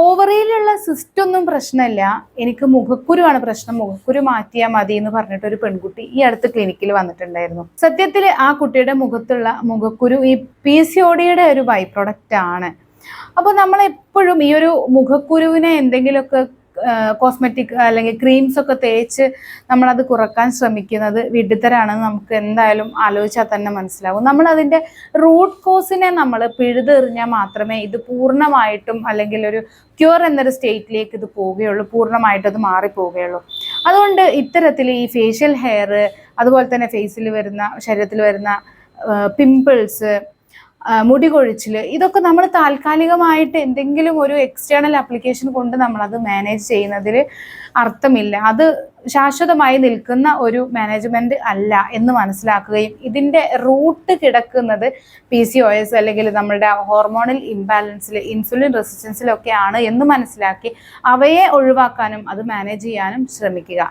ഓവറിയിലുള്ള cyst ഒന്നും പ്രശ്നമില്ല. എനിക്ക് മുഖക്കുരുവാണ് പ്രശ്നം. മുഖക്കുരു മാറ്റിയാൽ മതി എന്ന് പറഞ്ഞിട്ട് ഒരു പെൺകുട്ടി ഈ അടുത്ത് ക്ലിനിക്കിൽ വന്നിട്ടുണ്ടായിരുന്നു. സത്യത്തിൽ ആ കുട്ടിയുടെ മുഖത്തുള്ള മുഖക്കുരു ഈ പി സി ഒടിയുടെ ഒരു ബൈ പ്രൊഡക്റ്റ് ആണ്. അപ്പോൾ നമ്മൾ എപ്പോഴും ഈ ഒരു മുഖക്കുരുവിനെ എന്തെങ്കിലുമൊക്കെ കോസ്മെറ്റിക് അല്ലെങ്കിൽ ക്രീംസ് ഒക്കെ തേച്ച് നമ്മളത് കുറയ്ക്കാൻ ശ്രമിക്കുന്നത് വിഡിത്തരാണെന്ന് നമുക്ക് എന്തായാലും ആലോചിച്ചാൽ തന്നെ മനസ്സിലാവും. നമ്മൾ അതിന്റെ റൂട്ട് കോസിനെ നമ്മൾ പിഴുതെറിഞ്ഞാൽ മാത്രമേ ഇത് പൂർണമായിട്ടും അല്ലെങ്കിൽ ഒരു ക്യൂർ എന്നൊരു സ്റ്റേറ്റിലേക്ക് ഇത് പോവുകയുള്ളൂ. പൂർണമായിട്ടും അത് മാറിപ്പോവുകയുള്ളൂ. അതുകൊണ്ട് ഇത്തരത്തിൽ ഈ ഫേഷ്യൽ ഹെയർ അതുപോലെ തന്നെ ഫേസിൽ വരുന്ന ശരീരത്തിൽ വരുന്ന പിമ്പിൾസ് മുടി കൊഴിച്ചിൽ ഇതൊക്കെ നമ്മൾ താൽക്കാലികമായിട്ട് എന്തെങ്കിലും ഒരു എക്സ്റ്റേണൽ ആപ്ലിക്കേഷൻ കൊണ്ട് നമ്മൾ അത് മാനേജ് ചെയ്യുന്നതിൽ അർത്ഥമില്ല. അത് ശാശ്വതമായി നിൽക്കുന്ന ഒരു മാനേജ്മെന്റ് അല്ല എന്ന് മനസ്സിലാക്കുകയും ഇതിന്റെ റൂട്ട് കിടക്കുന്നത് പി സി ഒ എസ് അല്ലെങ്കിൽ നമ്മളുടെ ഹോർമോണൽ ഇംബാലൻസിൽ ഇൻസുലിൻ റെസിസ്റ്റൻസിലൊക്കെയാണ് എന്ന് മനസ്സിലാക്കി അവയെ ഒഴിവാക്കാനും അത് മാനേജ് ചെയ്യാനും ശ്രമിക്കുക.